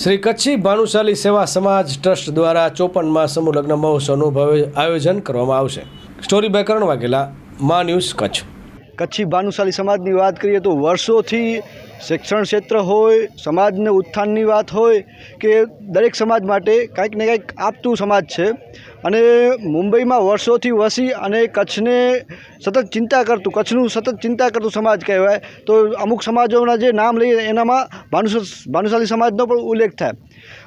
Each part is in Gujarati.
શ્રી કચ્છી ભાનુશાલી સેવા સમાજ ટ્રસ્ટ દ્વારા ચોપનમાં સમૂહ લગ્ન મહોત્સવનું આયોજન કરવામાં આવશે. સ્ટોરી બાય કરણ વાઘેલા, મા ન્યૂઝ કચ્છ. કચ્છી ભાનુશાલી સમાજની વાત કરીએ તો વર્ષોથી શિક્ષણ ક્ષેત્ર હોય, સમાજને ઉત્થાનની વાત હોય કે દરેક સમાજ માટે કાંઈક ને કાંઈક આપતું સમાજ છે. અને મુંબઈમાં વર્ષોથી વસી અને કચ્છને સતત ચિંતા કરતું, કચ્છનું સતત ચિંતા કરતું સમાજ કહેવાય. તો અમુક સમાજોના જે નામ લઈએ, એનામાં ભાનુશ ભાનુશાલી સમાજનો પણ ઉલ્લેખ થાય.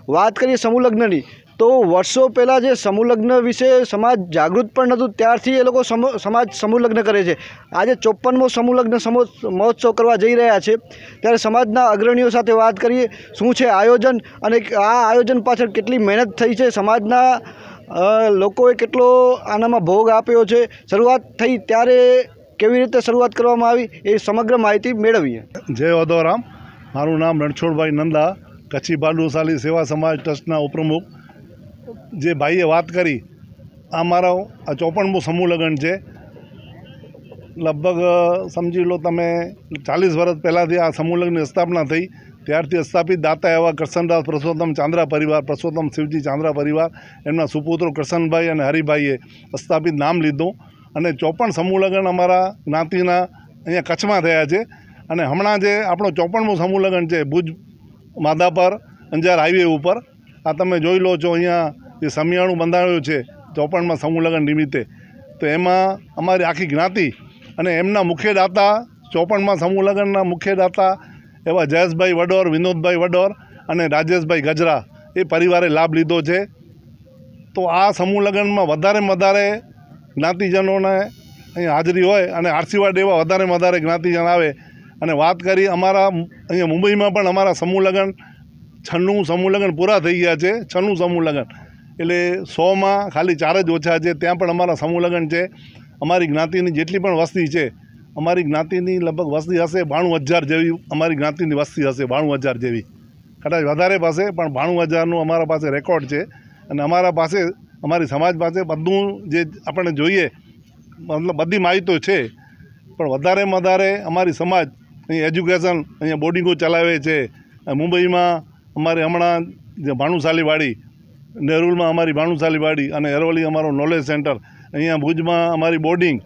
વાત કરીએ સમૂહ લગ્નની તો વર્ષો પહેલાં જે સમૂહલગ્ન વિશે સમાજ જાગૃત પણ નહોતું, ત્યારથી એ લોકો સમાજ સમૂહલગ્ન કરે છે. આજે ચોપ્પનમો સમૂહલગ્ન સમો, મહોત્સવ કરવા જઈ રહ્યા છે. ત્યારે સમાજના અગ્રણીઓ સાથે વાત કરીએ, શું છે આયોજન અને આ આયોજન પાછળ કેટલી મહેનત થઈ છે? સમાજના લોકોએ કેટલો આનામાં ભોગ આપ્યો છે? શરૂઆત થઈ ત્યારે કેવી રીતે શરૂઆત કરવામાં આવી? એ સમગ્ર માહિતી મેળવીએ. જય ઓદોરામ. મારું નામ રણછોડભાઈ નંદા, કચ્છી ભાડુશાલી સેવા સમાજ ટ્રસ્ટના ઉપપ્રમુખ. જે ભાઈએ વાત કરી, આ મારો આ ચોપનમું સમૂહ લગ્ન છે. લગભગ સમજી લો તમે, ચાલીસ વર્ષ પહેલાંથી આ સમૂહ લગ્નની સ્થાપના થઈ. ત્યારથી સ્થાપિત દાતા એવા કૃષ્ણદાસ પ્રસોત્તમ ચાંદ્રા પરિવાર, પ્રસોત્તમ શિવજી ચાંદ્રા પરિવાર, એમના સુપુત્રો કૃષ્ણભાઈ અને હરિભાઈએ સ્થાપિત નામ લીધું. અને ચોપન સમૂહ લગ્ન અમારા જ્ઞાતિના અહીંયા કચ્છમાં થયા છે. અને હમણાં જે આપણો ચોપનમું સમૂહ લગ્ન છે, ભુજ માધાપર અંજાર હાઈવે ઉપર. આ તમે જોઈ લો છો અહીંયા જે સમિયાણું બંધાયું છે ચોપનમાં સમૂહ લગ્ન નિમિત્તે. તો એમાં અમારી આખી જ્ઞાતિ અને એમના મુખ્ય દાતા ચોપનમાં સમૂહ લગ્નના મુખ્ય દાતા એવા જયેશભાઈ વડોર, વિનોદભાઈ વડોર અને રાજેશભાઈ ગજરા એ પરિવારે લાભ લીધો છે. તો આ સમૂહ લગ્નમાં વધારેમાં વધારે જ્ઞાતિજનોને અહીંયા હાજરી હોય અને આશીર્વાદ એવા વધારેમાં વધારે જ્ઞાતિજન આવે. અને વાત કરી અમારા અહીંયા મુંબઈમાં પણ અમારા સમૂહ લગ્ન, છન્નું સમૂહ પૂરા થઈ ગયા છે, છન્નું સમૂહ લગ્ન. એટલે સોમાં ખાલી ચાર જ ઓછા છે, ત્યાં પણ અમારા સમૂહ છે. અમારી જ્ઞાતિની જેટલી પણ વસ્તી છે, અમારી જ્ઞાતિની લગભગ વસ્તી હશે બાણું હજાર જેવી, અમારી જ્ઞાતિની વસ્તી હશે બાણું હજાર જેવી. કદાચ વધારે પાસે, પણ બાણું હજારનું અમારા પાસે રેકોર્ડ છે. અને અમારા પાસે, અમારી સમાજ પાસે બધું જે આપણને જોઈએ, મતલબ બધી માહિતો છે. પણ વધારેમાં વધારે અમારી સમાજ અહીં એજ્યુકેશન અહીંયા બોર્ડિંગો ચલાવે છે. મુંબઈમાં અમારે હમણાં જે ભાણુશાલીવાડી નેરુલમાં અમારી ભાણુશાલી વાડી અને એરવલી અમારું નોલેજ સેન્ટર અહીંયા ભુજમાં અમારી બોર્ડિંગ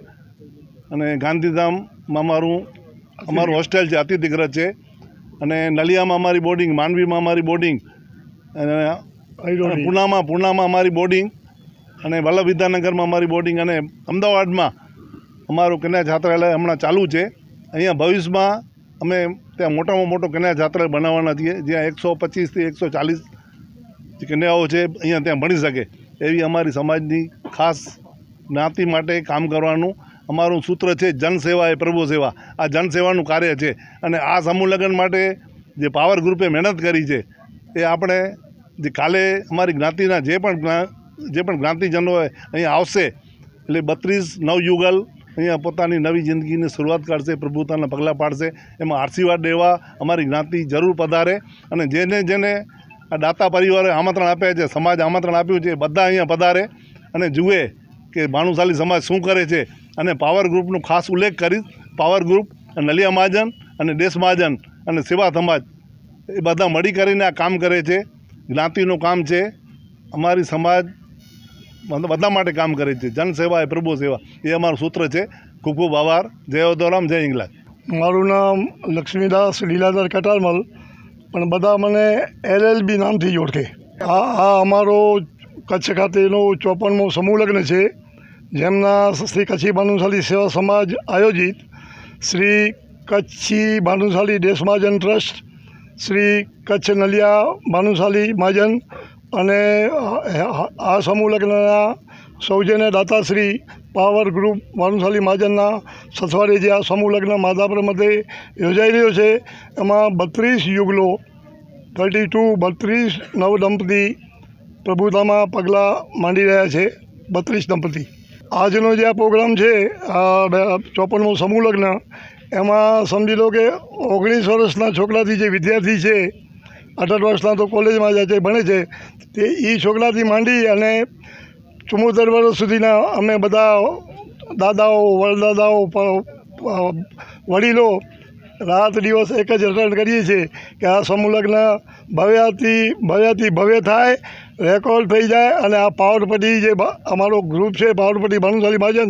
અને ગાંધીધામમાં અમારું અમારું હોસ્ટેલ છે અતિથિગ્રહ છે. અને નલિયામાં અમારી બોર્ડિંગ માંડવીમાં અમારી બોર્ડિંગ અને પૂનામાં પૂનામાં અમારી બોર્ડિંગ અને વલ્લભ વિદ્યાનગરમાં અમારી બોર્ડિંગ અને અમદાવાદમાં અમારું કન્યા છાત્રાલય હમણાં ચાલુ છે. અહીંયા ભવિષ્યમાં અમે ત્યાં મોટામાં મોટો કન્યા છાત્રાલય બનાવવાના છીએ જ્યાં એકસો પચીસથી એકસો ચાલીસ કન્યાઓ છે અહીંયા ત્યાં ભણી શકે, એવી અમારી સમાજની ખાસ જ્ઞાતિ માટે કામ કરવાનું અમારું સૂત્ર છે, જનસેવા એ પ્રભુ સેવા. આ જનસેવાનું કાર્ય છે અને આ સમૂહ માટે જે પાવર ગ્રુપે મહેનત કરી છે, એ આપણે જે કાલે અમારી જ્ઞાતિના જે પણ જે પણ જ્ઞાતિજનો હોય, અહીંયા આવશે. એટલે બત્રીસ નવયુગલ અહીંયા પોતાની નવી જિંદગીની શરૂઆત કરશે પ્રભુતાના પગલાં પાડશે. એમાં આશીર્વાદ દેવા અમારી જ્ઞાતિ જરૂર પધારે અને જેને જેને આ દાતા પરિવારે આમંત્રણ આપે છે, સમાજ આમંત્રણ આપ્યું છે બધા અહીંયા પધારે અને જુએ કે ભાનુશાલી સમાજ શું કરે છે. અને પાવર ગ્રુપનો ખાસ ઉલ્લેખ કરીશ, પાવર ગ્રુપ, નલિયા મહાજન અને દેશ મહાજન અને સેવા સમાજ, એ બધા મળી કરીને આ કામ કરે છે. જ્ઞાતિનું કામ છે. અમારી સમાજ બધા માટે કામ કરે છે. જનસેવા એ પ્રભુ સેવા, એ અમારું સૂત્ર છે. ખૂબ ખૂબ આભાર. જય ઓદોરામ જય ઇંગ્લેન્ડ મારું નામ લક્ષ્મીદાસ લીલાધર કટારમલ. પણ બધા મને એલએલબી નામથી જ ઓળખે. આ આ અમારો કચ્છ ખાતેનો ચોપનમો સમૂહ લગ્ન છે, જેમના શ્રી કચ્છી ભાનુશાલી સેવા સમાજ આયોજિત શ્રી કચ્છી ભાનુશાલી દેશ મહાજન ટ્રસ્ટ, શ્રી કચ્છ નલિયા ભાનુશાલી મહાજન અને આ આ સમૂહ લગ્નના સૌજન્ય દાતાશ્રી પાવર ગ્રુપ ભાનુશાલી મહાજનના સથવારે જે આ સમૂહ લગ્ન માધાપર મધ્યે યોજાઈ રહ્યો છે, એમાં બત્રીસ યુગલો થર્ટી ટુ બત્રીસ નવ દંપતી પ્રભુતામાં પગલાં માંડી રહ્યા છે બત્રીસ દંપતી. આજનો જે આ પ્રોગ્રામ છે, આ ચોપનમો સમૂહ લગ્ન, એમાં સમજી લો કે ઓગણીસ વર્ષના છોકરાથી જે વિદ્યાર્થી છે અઢાર વર્ષના તો કોલેજમાં જાય છે, ભણે છે, તે એ છોકરાથી માંડી અને ચુમ્મોતેર વર્ષ સુધીના અમે બધા દાદાઓ, વડદાદાઓ વડીલો રાત દિવસ એક જ રટણ કરીએ છીએ કે આ સમૂહ લગ્ન ભવ્યાથી ભવ્યાથી ભવ્ય થાય, રેકોર્ડ થઈ જાય અને આ પાવરપટ્ટી જે અમારો ગ્રુપ છે પાવરપટ્ટી ભાનુશાલી મહાજન,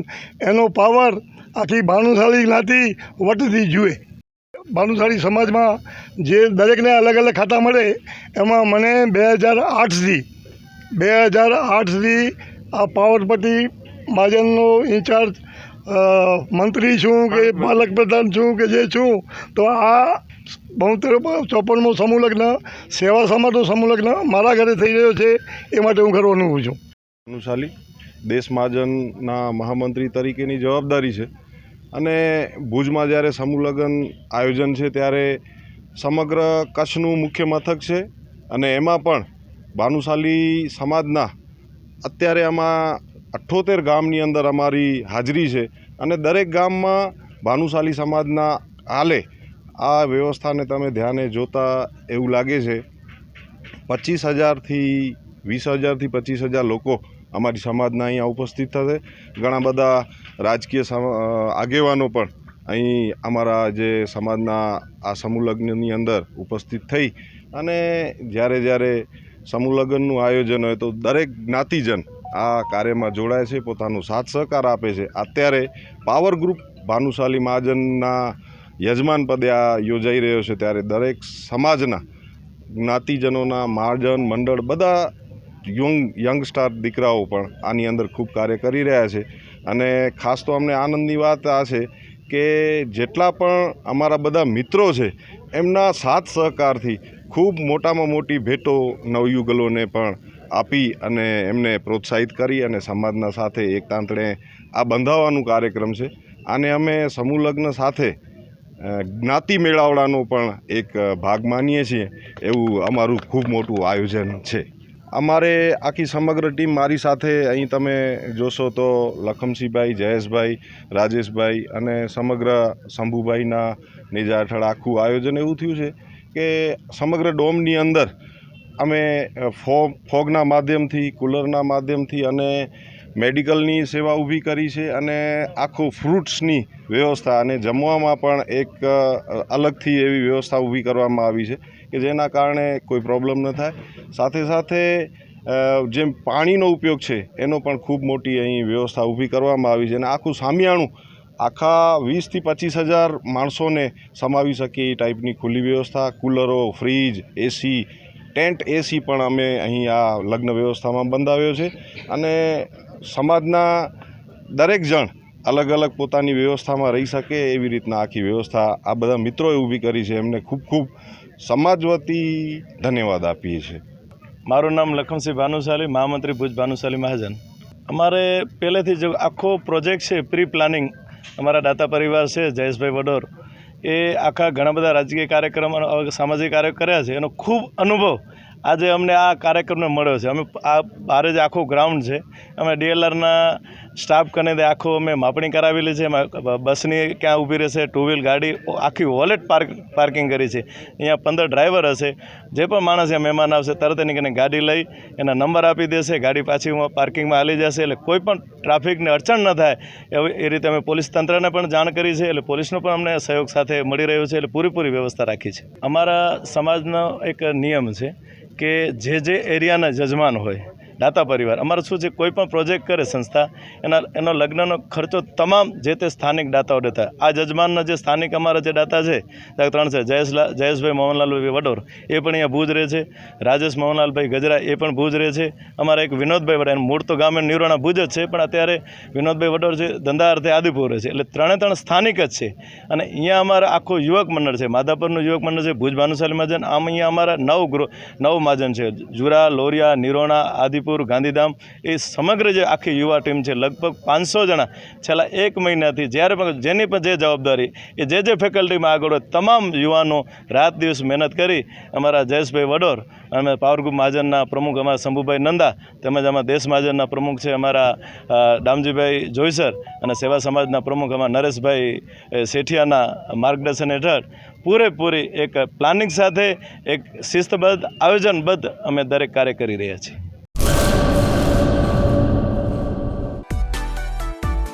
એનો પાવર આખી ભાનુશાલી જ્ઞાતિ વટથી જુએ. ભાનુશાળી સમાજમાં જે દરેકને અલગ અલગ ખાતા મળે, એમાં મને બે હજાર આઠથી બે હજાર આઠથી આ પાવરપટ્ટી મહાજનનો ઇન્ચાર્જ મંત્રી છું કે પાલક પ્રધાન છું કે જે છું તો આ બોતેર ચોપનમો સમૂહ લગ્ન સેવા સમાજનો સમૂહ લગ્ન મારા ઘરે થઈ રહ્યો છે એ માટે હું ગર્વ અનુભવું છું. ભાનુશાલી દેશ મહાજનના મહામંત્રી તરીકેની જવાબદારી છે અને ભુજમાં જ્યારે સમૂહ લગ્ન આયોજન છે ત્યારે સમગ્ર કચ્છનું મુખ્ય મથક છે અને એમાં પણ ભાનુશાલી સમાજના અત્યારે આમાં અઠ્ઠોતેર ગામની અંદર અમારી હાજરી છે અને દરેક ગામમાં ભાનુશાલી સમાજના હાલે આ વ્યવસ્થાને તમે ધ્યાને જોતા એવું લાગે છે. પચીસ હજારથી વીસ હજારથી પચીસ હજાર લોકો અમારી સમાજના અહીંયા ઉપસ્થિત થશે. ઘણા બધા રાજકીય આગેવાનો પણ અહીં અમારા જે સમાજના આ સમૂહ લગ્નની અંદર ઉપસ્થિત થઈ અને જ્યારે જ્યારે સમૂહ લગ્નનું આયોજન હોય તો દરેક જ્ઞાતિજન આ કાર્યમાં જોડાય છે, પોતાનો સાથ સહકાર આપે છે. અત્યારે પાવર ગ્રુપ ભાનુશાલી મહાજનના યજમાન પદે આ યોજાઈ રહ્યો છે. ત્યારે દરેક સમાજના જ્ઞાતિજનોના મહાજન મંડળ બધા યંગ, યંગસ્ટાર દીકરાઓ પણ આની અંદર ખૂબ કાર્ય કરી રહ્યા છે. અને ખાસ તો અમને આનંદની વાત આ છે કે જેટલા પણ અમારા બધા મિત્રો છે, એમના સાથ સહકારથી ખૂબ મોટામાં મોટી ભેટો નવયુગલોને પણ આપી અને એમને પ્રોત્સાહિત કરી અને સમાજના સાથે એક તાંતણે આ બંધાવવાનું કાર્યક્રમ છે. આને અમે સમૂહ સાથે જ્ઞાતિ મેળાવડાનો પણ એક ભાગ માનીએ છીએ. એવું અમારું ખૂબ મોટું આયોજન છે. અમારે આખી સમગ્ર ટીમ મારી સાથે અહીં તમે જોશો તો લખમસિંહભાઈ જયેશભાઈ, રાજેશભાઈ અને સમગ્ર શંભુભાઈના નેજા હેઠળ આખું આયોજન એવું થયું છે કે સમગ્ર ડોમની અંદર અમે ફોગ, ફોગના માધ્યમથી, કુલરના માધ્યમથી અને મેડિકલની સેવા ઊભી કરી છે અને આખું ફ્રૂટ્સની વ્યવસ્થા અને જમવામાં પણ એક અલગથી એવી વ્યવસ્થા ઊભી કરવામાં આવી છે કે જેના કારણે કોઈ પ્રોબ્લેમ ન થાય. સાથે સાથે જેમ પાણીનો ઉપયોગ છે એનો પણ ખૂબ મોટી અહીં વ્યવસ્થા ઊભી કરવામાં આવી છે અને આખું સામિયાણું આખા વીસથી પચીસ હજાર માણસોને સમાવી શકે એ ટાઈપની ખુલ્લી વ્યવસ્થા. કુલરો, ફ્રીજ, એસી ટેન્ટ એસી પણ અમે અહીં આ લગ્ન વ્યવસ્થામાં બંધાવ્યો છે. અને સમાજના દરેક જણ અલગ અલગ પોતાની વ્યવસ્થામાં રહી શકે એવી રીતના આખી વ્યવસ્થા આ બધા મિત્રોએ ઊભી કરી છે. એમને ખૂબ ખૂબ સમાજ વતી ધન્યવાદ આપીએ છીએ. મારું નામ લખમસિંહ ભાનુશાલી, મહામંત્રી ભુજ ભાનુશાલી મહાજન. અમારે પહેલેથી જ આખો પ્રોજેક્ટ છે પ્રી પ્લાનિંગ અમારા દાતા પરિવાર છે, જયેશભાઈ વડોર એ આખા ઘણા બધા રાજકીય કાર્યક્રમ સામાજિક કાર્ય કર્યા છે. એનો ખૂબ અનુભવ આજે અમને આ કાર્યક્રમને મળ્યો છે. અમે આ બારે જ આખું ગ્રાઉન્ડ છે, અમે ડીએલઆરના સ્ટાફ કને આખું અમે માપણી કરાવેલી છે બસની ક્યાં ઊભી રહેશે ટુ વ્હીલ ગાડી આખી વોલેટ પાર્ક પાર્કિંગ કરી છે. અહીંયા પંદર ડ્રાઈવર હશે, જે પણ માણસ અહીંયા મહેમાન આવશે, તરત એની ગાડી લઈ, એના નંબર આપી દેશે, ગાડી પાછી પાર્કિંગમાં હાલી જશે, એટલે કોઈ પણ ટ્રાફિકને અડચણ ન થાય, એવી, એ રીતે અમે પોલીસ તંત્રને પણ જાણ કરી છે, એટલે પોલીસનો પણ અમને સહયોગ સાથે મળી રહ્યો છે, એટલે પૂરેપૂરી વ્યવસ્થા રાખી છે. અમારા સમાજનો એક નિયમ છે કે જે જે એરિયાના જજમાન હોય દાતા પરિવાર. અમારે શું છે, કોઈ પણ પ્રોજેક્ટ કરે સંસ્થા, એના, એનો લગ્નનો ખર્ચો તમામ જે તે સ્થાનિક દાતાઓ દેતા આ જજમાનના જે સ્થાનિક અમારા જે દાતા છે ત્રણ છે, જયેશલા, જયેશભાઈ મોહનલાલભાઈ વડોર, એ પણ અહીંયા ભુજ રહે છે. રાજેશ મોહનલાલભાઈ ગજરા એ પણ ભુજ રહે છે. અમારા એક વિનોદભાઈ વડોર, એનું મૂળ તો ગામે નિરોણા ભુજ જ છે, પણ અત્યારે વિનોદભાઈ વડોર છે ધંધા અર્થે આદિપુર રહે છે. એટલે ત્રણે ત્રણ સ્થાનિક જ છે. અને અહીંયા અમારા આખું યુવક મંડળ છે, માધાપરનું યુવક મંડળ છે, ભુજ ભાનુશાલી મહાજન, આમ અહીંયા અમારા નવ ગૃહ નવ મહાજન છે. જુરા, લોરિયા, નિરોણા, આદિપુર ગાંધીધામ એ સમગ્ર જે આખી યુવા ટીમ છે, લગભગ પાંચસો જણા છેલ્લા એક મહિનાથી જ્યારે પણ જેની પણ જે જવાબદારી એ જે જે ફેકલ્ટીમાં આગળ તમામ યુવાનો રાત દિવસ મહેનત કરી અમારા જયેશભાઈ વડોર અને પાવર મહાજનના પ્રમુખ અમારા શંભુભાઈ નંદા તેમજ અમારા દેશ મહાજનના પ્રમુખ છે અમારા ડામજીભાઈ જોઈસર અને સેવા સમાજના પ્રમુખ અમારા નરેશભાઈ સેઠિયાના માર્ગદર્શન હેઠળ પૂરેપૂરી એક પ્લાનિંગ સાથે એક શિસ્તબદ્ધ, આયોજનબદ્ધ અમે દરેક કાર્ય કરી રહ્યા છીએ.